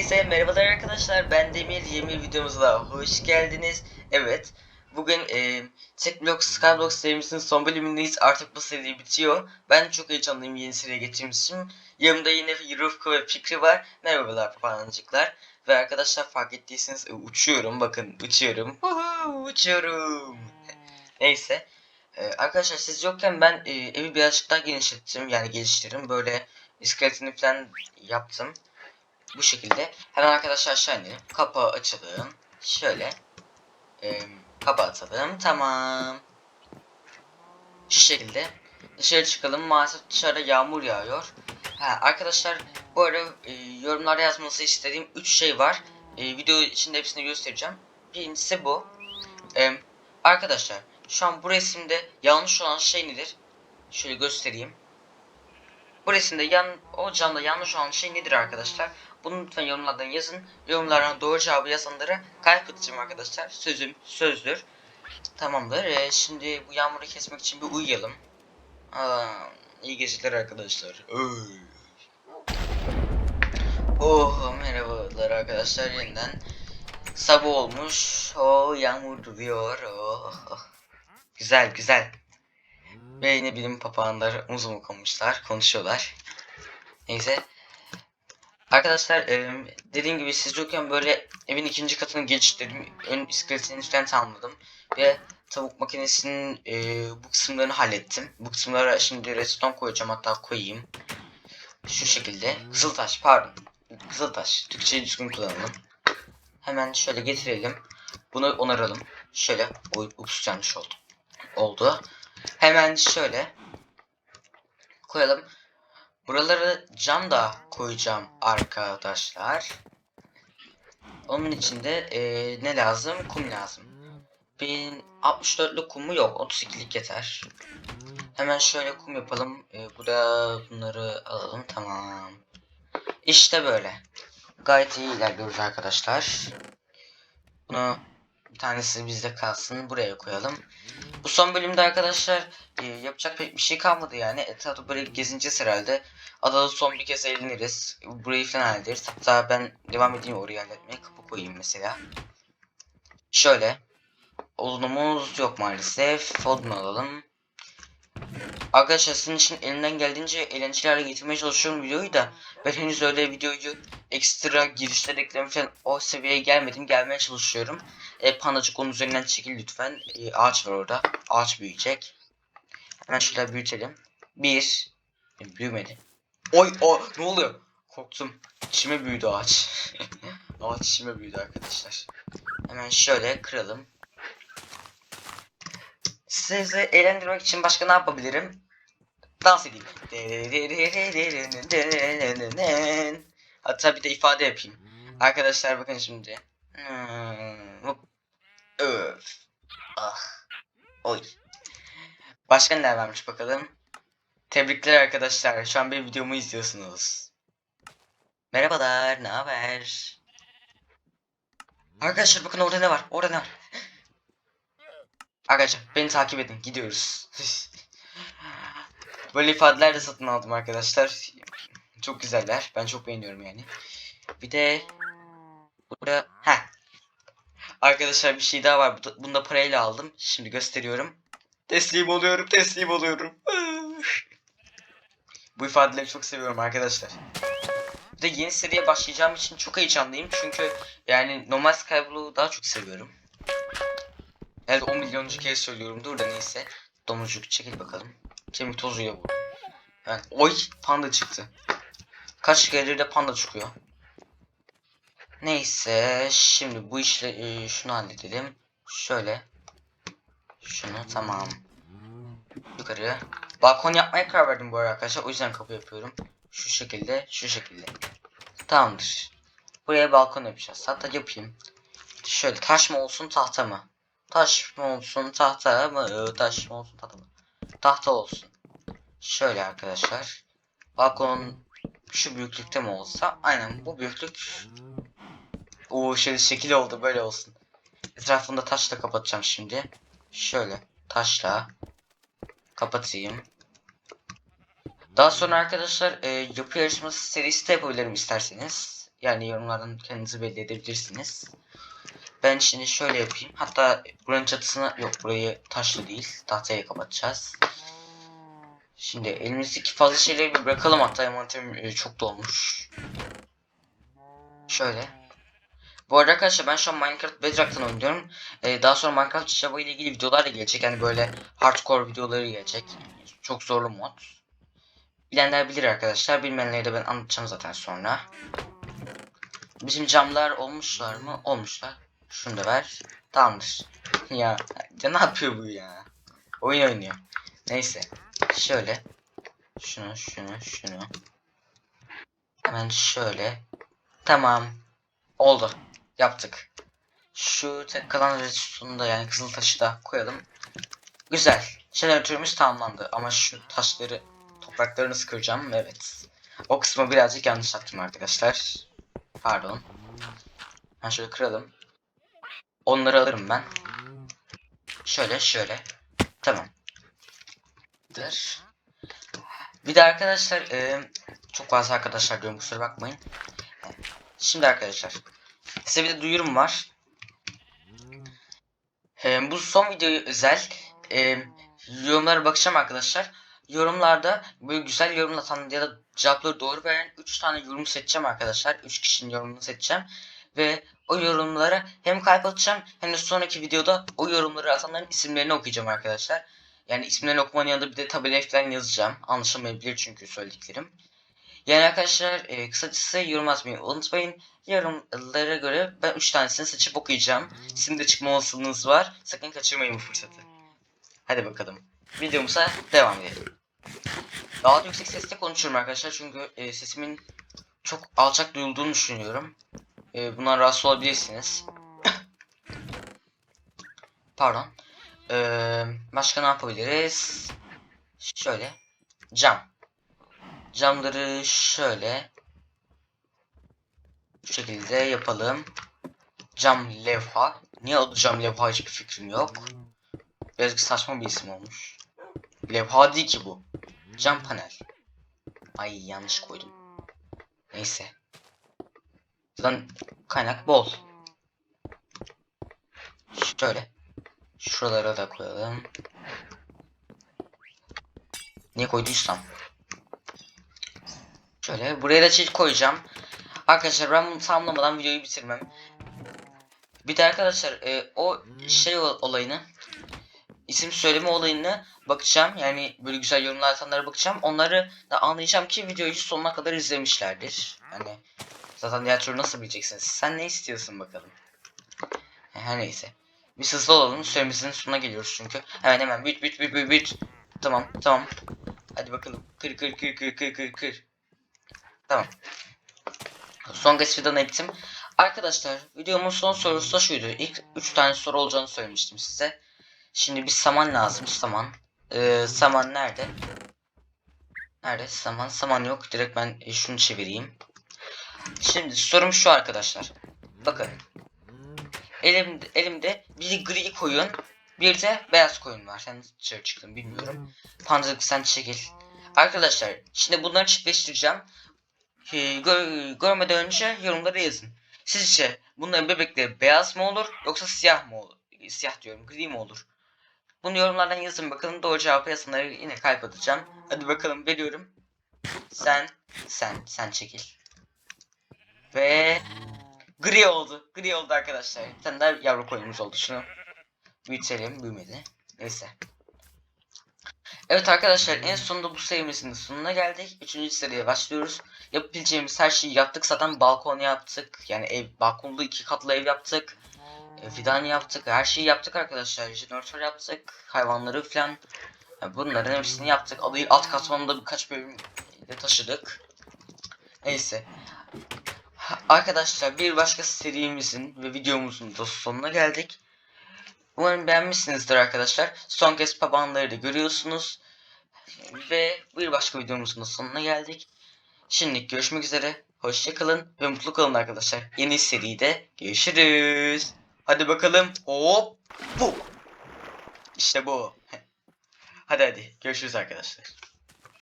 Hepinize merhabalar arkadaşlar. Ben Demir. Yeni videomuza hoş geldiniz. Evet. Bugün e, Tek Block Skyblock serimizin son bölümündeyiz. Artık bu seri bitiyor. Ben çok heyecanlıyım yeni seriye geçtiğimiz için. Yanımda yine Rıfkı ve Fikri var. Merhabalar papancıklar. Ve arkadaşlar fark ettiyseniz e, uçuyorum. Bakın uçuyorum. Huhu, uçuyorum. Neyse. E, arkadaşlar siz yokken ben e, evi birazcık daha genişlettim. Yani geliştirdim. Böyle iskeletini falan yaptım. Bu şekilde. Hemen arkadaşlar aşağı inelim. Kapağı açalım. Şöyle. Ee, kapağı atalım. Tamam. Şu şekilde. Dışarı çıkalım. Maalesef dışarıda yağmur yağıyor. Ha, arkadaşlar bu arada e, yorumlarda yazmanızı istediğim 3 şey var. E, video içinde hepsini göstereceğim. Birincisi bu. E, arkadaşlar şu an bu resimde yanlış olan şey nedir? Şöyle göstereyim. Bu resimde yan, o camda yanlış olan şey nedir arkadaşlar? Bunu lütfen yorumlardan yazın. Yorumlardan doğru cevabı yazanlara kalp atacağım arkadaşlar. Sözüm sözdür. Tamamdır. Ee, şimdi bu yağmuru kesmek için bir uyuyalım. Aa, iyi geceler arkadaşlar. Oy. Oh merhabalar arkadaşlar yeniden. Sabah olmuş. O yağmur duruyor. Oh, oh. Güzel güzel. Ve yine bilim papağanlar omuz mu konmuşlar, konuşuyorlar. Neyse. Arkadaşlar dediğim gibi siz yokken böyle evin ikinci katını geliştirdim. Ön iskeletini falan tamamladım. Ve tavuk makinesinin e, bu kısımlarını hallettim. Bu kısımlara şimdi redstone koyacağım hatta koyayım. Şu şekilde. Kızıltaş pardon. Kızıltaş. Türkçeyi düzgün kullanalım. Hemen şöyle getirelim. Bunu onaralım. Şöyle. Oy, ups yanlış oldu. Oldu. Hemen şöyle koyalım. Buraları cam da koyacağım arkadaşlar. Onun için de e, ne lazım? Kum lazım. Benim 64'lük kumu yok. 32'lik yeter. Hemen şöyle kum yapalım. E, burada bunları alalım. Tamam. İşte böyle. Gayet iyi ilerliyoruz arkadaşlar. Bunu bir tanesi bizde kalsın. Buraya koyalım. Bu son bölümde arkadaşlar e, yapacak pek bir şey kalmadı yani. Etrafta böyle gezineceğiz herhalde. Adada son bir kez eğleniriz. Burayı falan hallederiz. Hatta ben devam edeyim oraya halletmeye. Kapı koyayım mesela. Şöyle. Odunumuz yok maalesef. Odun alalım. Arkadaşlar sizin için elimden geldiğince eğlenceli hale getirmeye çalışıyorum videoyu da ben henüz öyle videoyu ekstra girişler ekleme falan o seviyeye gelmedim gelmeye çalışıyorum. E, pandacık onun üzerinden çekil lütfen. E, ağaç var orada. Ağaç büyüyecek. Hemen şöyle büyütelim. Bir. E, büyümedi. Oy o ne oluyor? Korktum. İçime büyüdü ağaç. ağaç içime büyüdü arkadaşlar. Hemen şöyle kıralım. Sizi eğlendirmek için başka ne yapabilirim? Dans edeyim. Hatta bir de ifade yapayım. Arkadaşlar bakın şimdi. Hmm. Öf. Ah. Oy. Başka neler varmış bakalım. Tebrikler arkadaşlar. Şu an benim videomu izliyorsunuz. Merhabalar. Ne haber? Arkadaşlar bakın orada ne var? Orada ne var? Arkadaşlar beni takip edin. Gidiyoruz. Böyle ifadeler de satın aldım arkadaşlar. Çok güzeller. Ben çok beğeniyorum yani. Bir de burada ha. Arkadaşlar bir şey daha var. Bunu da parayla aldım. Şimdi gösteriyorum. Teslim oluyorum, teslim oluyorum. Bu ifadeleri çok seviyorum arkadaşlar. Bir de yeni seriye başlayacağım için çok heyecanlıyım. Çünkü yani normal Skyblock'u daha çok seviyorum. Herhalde 10 milyonuncu kez söylüyorum. Dur da neyse. Domuzcuk çekil bakalım. Kemik tozuyla bu. Yani, oy panda çıktı. Kaç gelir de panda çıkıyor. Neyse şimdi bu işle e, şunu halledelim. Şöyle. Şunu tamam. Yukarı. Balkon yapmaya karar verdim bu arada arkadaşlar. O yüzden kapı yapıyorum. Şu şekilde, şu şekilde. Tamamdır. Buraya balkon yapacağız. Hatta yapayım. Şöyle taş mı olsun tahta mı? Taş mı olsun tahta mı? Taş mı olsun tahta mı? Tahta olsun. Şöyle arkadaşlar. Balkon şu büyüklükte mi olsa? Aynen bu büyüklük. O şöyle şekil oldu böyle olsun. Etrafında taşla kapatacağım şimdi. Şöyle taşla kapatayım. Daha sonra arkadaşlar e, yapı yarışması serisi de yapabilirim isterseniz. Yani yorumlardan kendinizi belli edebilirsiniz. Ben şimdi şöyle yapayım. Hatta buranın çatısına yok burayı taşlı değil. Tahtaya kapatacağız. Şimdi elimizdeki fazla şeyleri bir bırakalım hatta envanterim e, çok dolmuş. Şöyle. Bu arada arkadaşlar ben şu an Minecraft Bedrock'tan oynuyorum. Ee, daha sonra Minecraft Java ile ilgili videolar da gelecek. Yani böyle hardcore videoları gelecek. Çok zorlu mod. Bilenler bilir arkadaşlar. Bilmeyenleri de ben anlatacağım zaten sonra. Bizim camlar olmuşlar mı? Olmuşlar. Şunu da ver. Tamamdır. ya, ya ne yapıyor bu ya? Oyun oynuyor. Neyse. Şöyle. Şunu, şunu, şunu. Hemen şöyle. Tamam. Oldu. Yaptık. Şu tek kalan redstone'u da yani kızıl taşı da koyalım. Güzel. Jeneratörümüz tamamlandı ama şu taşları topraklarını sıkıracağım. Evet. O kısmı birazcık yanlış yaptım arkadaşlar. Pardon. Ben şöyle kıralım. Onları alırım ben. Şöyle şöyle. Tamam. Dır. Bir de arkadaşlar e, çok fazla arkadaşlar diyorum kusura bakmayın. Şimdi arkadaşlar size bir de duyurum var. E, bu son videoyu özel e, yorumlara bakacağım arkadaşlar. Yorumlarda böyle güzel yorum atan ya da cevapları doğru veren 3 tane yorum seçeceğim arkadaşlar. 3 kişinin yorumunu seçeceğim. Ve o yorumlara hem kalp atacağım hem de sonraki videoda o yorumları atanların isimlerini okuyacağım arkadaşlar. Yani isimlerini okumanın yanında bir de tabela falan yazacağım. Anlaşılmayabilir çünkü söylediklerim. Yani arkadaşlar e, kısacası yorum atmayı unutmayın. Yorumlara göre ben 3 tanesini seçip okuyacağım. Sizin de çıkma olasılığınız var. Sakın kaçırmayın bu fırsatı. Hadi bakalım. Videomuza devam edelim. Daha yüksek sesle konuşuyorum arkadaşlar çünkü e, sesimin çok alçak duyulduğunu düşünüyorum. E, bundan rahatsız olabilirsiniz. Pardon. Ee, başka ne yapabiliriz? Şöyle. Cam. Camları şöyle. Şu şekilde yapalım. Cam levha. Niye adı cam levha hiçbir fikrim yok. Birazcık saçma bir isim olmuş. Levha değil ki bu. Cam panel. Ay yanlış koydum. Neyse. Zaten kaynak bol. Şöyle. Şuralara da koyalım. Niye koyduysam. Şöyle buraya da çift koyacağım. Arkadaşlar ben bunu tamamlamadan videoyu bitirmem. Bir de arkadaşlar e, o şey ol- olayını isim söyleme olayını bakacağım. Yani böyle güzel yorumlar atanlara bakacağım. Onları da anlayacağım ki videoyu sonuna kadar izlemişlerdir. Hani zaten diğer türlü nasıl bileceksiniz? Sen ne istiyorsun bakalım. Her neyse. Biz hızlı olalım. Süremizin sonuna geliyoruz çünkü. Hemen hemen büt büt büt büt büt. Tamam tamam. Hadi bakalım. Kır kır kır kır kır kır kır. Tamam. Son gaz fidanı ektim. Arkadaşlar videomun son sorusu da şuydu. İlk 3 tane soru olacağını söylemiştim size. Şimdi bir saman lazım. Saman. Ee, saman nerede? Nerede? Saman. Saman yok. Direkt ben e, şunu çevireyim. Şimdi sorum şu arkadaşlar. Bakın. Elimde, elimde bir gri koyun. Bir de beyaz koyun var. Sen dışarı çıktın bilmiyorum. Pandalık sen çekil. Arkadaşlar şimdi bunları çiftleştireceğim. Ee, gör- görmeden önce yorumlara yazın. Sizce bunların bebekleri beyaz mı olur yoksa siyah mı olur? Siyah diyorum gri mi olur? Bunu yorumlardan yazın bakalım doğru cevabı yazanlara yine kalp atacağım. Hadi bakalım veriyorum. Sen, sen, sen çekil. Ve gri oldu. Gri oldu arkadaşlar. Bir tane daha yavru koyunumuz oldu. Şunu büyütelim. Büyümedi. Neyse. Evet arkadaşlar en sonunda bu serimizin sonuna geldik. Üçüncü seriye başlıyoruz. Yapabileceğimiz her şeyi yaptık. Zaten balkon yaptık. Yani ev, balkonlu iki katlı ev yaptık. E, fidan yaptık. Her şeyi yaptık arkadaşlar. Jeneratör yaptık. Hayvanları falan. Yani bunların hepsini yaptık. Adı alt katmanında birkaç bölüm de taşıdık. Neyse. Arkadaşlar bir başka serimizin ve videomuzun da sonuna geldik. Umarım beğenmişsinizdir arkadaşlar. Son kez papağanları da görüyorsunuz. Ve bir başka videomuzun da sonuna geldik. Şimdi görüşmek üzere. Hoşçakalın ve mutlu kalın arkadaşlar. Yeni seride görüşürüz. Hadi bakalım. Hop. Bu. İşte bu. Hadi hadi. Görüşürüz arkadaşlar.